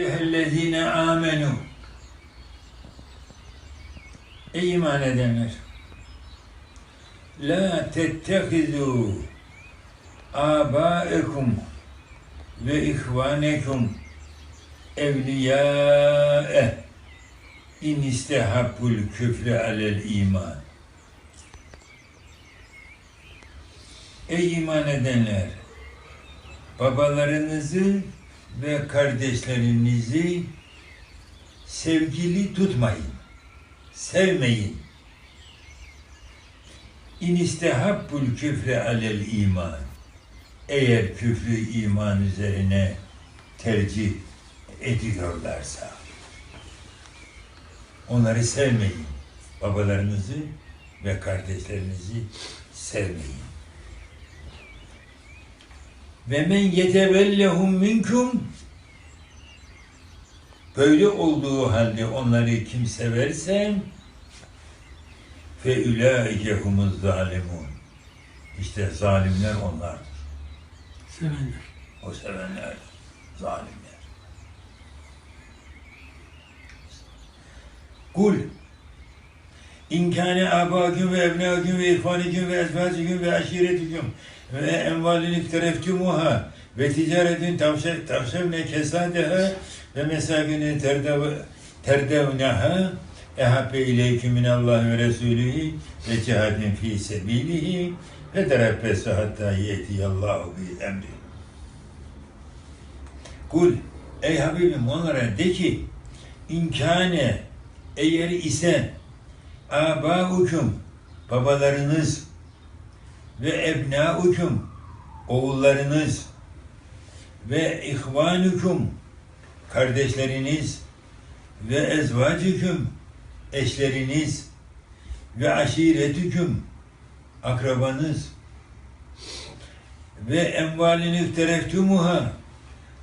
eyyühellezine amenu Ey iman edenler La tettehizu abaekum ve ihvanekum evliyâe in istehabbul küfre alel iman. Ey iman edenler! Babalarınızı ve kardeşlerinizi sevgili tutmayın. Sevmeyin. İn istehabbul küfre alel iman. Eğer küfrü iman üzerine tercih ediyorlarsa onları sevmeyin. Babalarınızı ve kardeşlerinizi sevmeyin. Ve men yetevellehum minkum böyle olduğu halde onları kim severse fe ulaike humuz zalimun işte zalimler onlardır. Sevenler. O sevenler zalimler. Kul İnkâne âbâküm ve ebnâküm ve irfâniküm ve ezvâciküm ve aşiretüküm ve envalin iktereftumuha ve ticaretin tavşev, tavşevne kesâdeha ve mesâkine terdev, terdevneha ehabbe ileyküm minallâhi ve resûlühü ve cihadin fî sebîlihi ve terebbesi hattâ yetiyallâhu bi emri. Kul ey Habibim onlara de ki inkâne eğer ise âbâukum babalarınız ve ebnâukum oğullarınız ve ihvanukum kardeşleriniz ve ezvacüküm eşleriniz ve aşiretüküm akrabanız ve envalini tereftumuha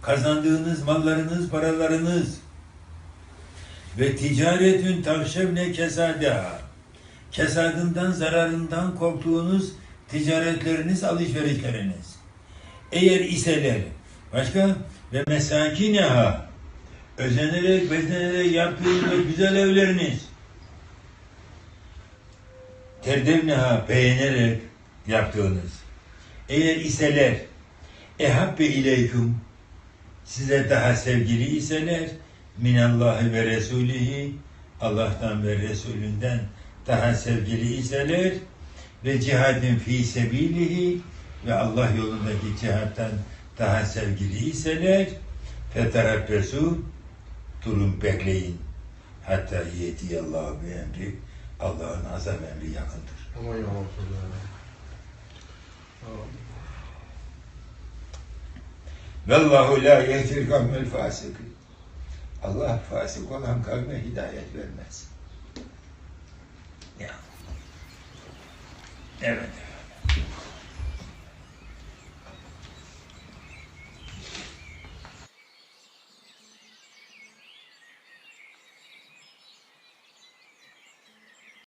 kazandığınız mallarınız, paralarınız ve ticaretün tavşevne kesadaha kesadından, zararından korktuğunuz ticaretleriniz, alışverişleriniz. Eğer iseler, başka ve mesakineha özenerek, bezenerek yaptığınız güzel evleriniz. Terdevneha beğenerek yaptığınız. Eğer iseler, ehabbe ileyküm size daha sevgili iseler minallahi ve resulihi Allah'tan ve Resulünden daha sevgili iseler ve cihadin fi sebilihi ve Allah yolundaki cihattan daha sevgili iseler feterabbesu durun bekleyin hatta yetiyallahu bi emri Allah'ın azam emri yakındır. Aman ya. Vallahu la yehdir kavmel fasıkı. Allah fasık olan kavme hidayet vermez. Ya. Evet.